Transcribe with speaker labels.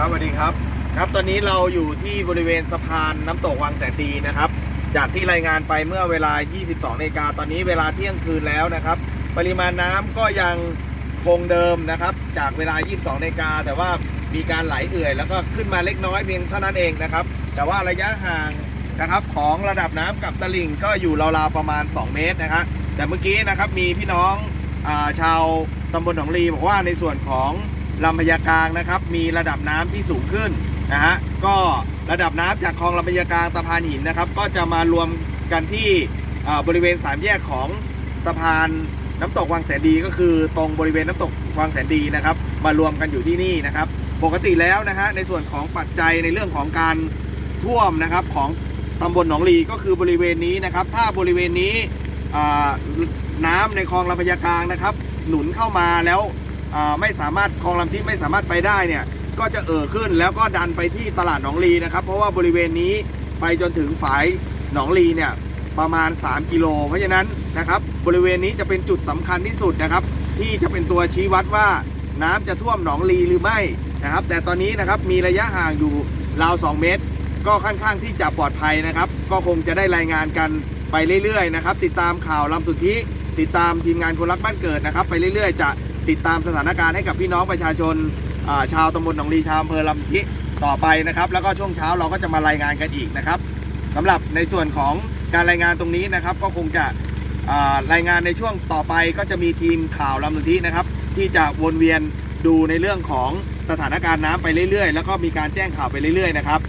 Speaker 1: ครับสวัสดีครับครับตอนนี้เราอยู่ที่บริเวณสะพานน้ำตกวังแสนดีนะครับ จากที่รายงานไปเมื่อเวลา 22นาฬิกาตอนนี้เวลาเที่ยงคืนแล้วนะครับ ปริมาณน้ำก็ยังคงเดิมนะครับ จากเวลา 22นาฬิกาแต่ว่ามีการไหลเอื่อย แล้วก็ขึ้นมาเล็กน้อยเพียงเท่านั้นเองนะครับ แต่ว่าระยะห่างนะครับของระดับน้ำกับตลิ่งก็อยู่ราวๆประมาณ 2 เมตรนะครับแต่เมื่อกี้นะครับมีพี่น้องอชาวตำบลหนองลีบอกว่าในส่วนของ ลำพญากลางนะครับ มีระดับน้ำที่สูงขึ้นนะฮะก็ระดับน้ำจากคลองลำพญากลางตะพานหินนะครับ ก็จะมารวมกันที่บริเวณสามแยกของสะพานน้ำตกวังแสนดีก็คือตรงบริเวณน้ำตกวังแสนดีนะครับ มารวมกันอยู่ที่นี่นะครับ ปกติแล้วนะฮะในส่วนของปัจจัยในเรื่องของการท่วมนะครับของตำบลหนองลีก็คือบริเวณนี้นะครับ ถ้าบริเวณนี้น้ำในคลองลำพญากลางนะครับ หนุนเข้ามาแล้ว ไม่สามารถคลองลำที่ไม่สามารถไปได้เนี่ยก็จะเอ่อขึ้นแล้วก็ดันไปที่ตลาดหนองลีนะครับ เพราะว่าบริเวณนี้ไปจนถึงฝายหนองลีเนี่ยประมาณ 3 กิโล เพราะฉะนั้นนะครับบริเวณนี้จะเป็นจุดสำคัญที่สุดนะครับ ที่จะเป็นตัวชี้วัดว่าน้ำจะท่วมหนองลีหรือไม่นะครับ แต่ตอนนี้นะครับมีระยะห่างอยู่ราว 2 เมตร ก็ค่อนข้างที่จะปลอดภัยนะครับ ก็คงจะได้รายงานกันไปเรื่อยๆนะครับ ติดตามข่าวลำสุทธิติดตามทีมงานคนรักบ้านเกิดนะครับ ไปเรื่อยๆ จะ ติดตามสถานการณ์ให้กับพี่น้องประชาชนาชาวตำบลหนองลีชาวอำเภอลำสุทธิต่อไปนะครับ แล้วก็ช่วงเช้าเราก็จะมารายงานกันอีกนะครับสำหรับในส่วนของการรายงานตรงนี้นะครับ ก็คงจะารายงานในช่วงต่อไปก็จะมีทีมข่าวลำนุทินะครับ ที่จะวนเวียนดูในเรื่องของสถานการณ์น้ำไปเรื่อยๆ แล้วก็มีการแจ้งข่าวไปเรื่อยๆนะครับ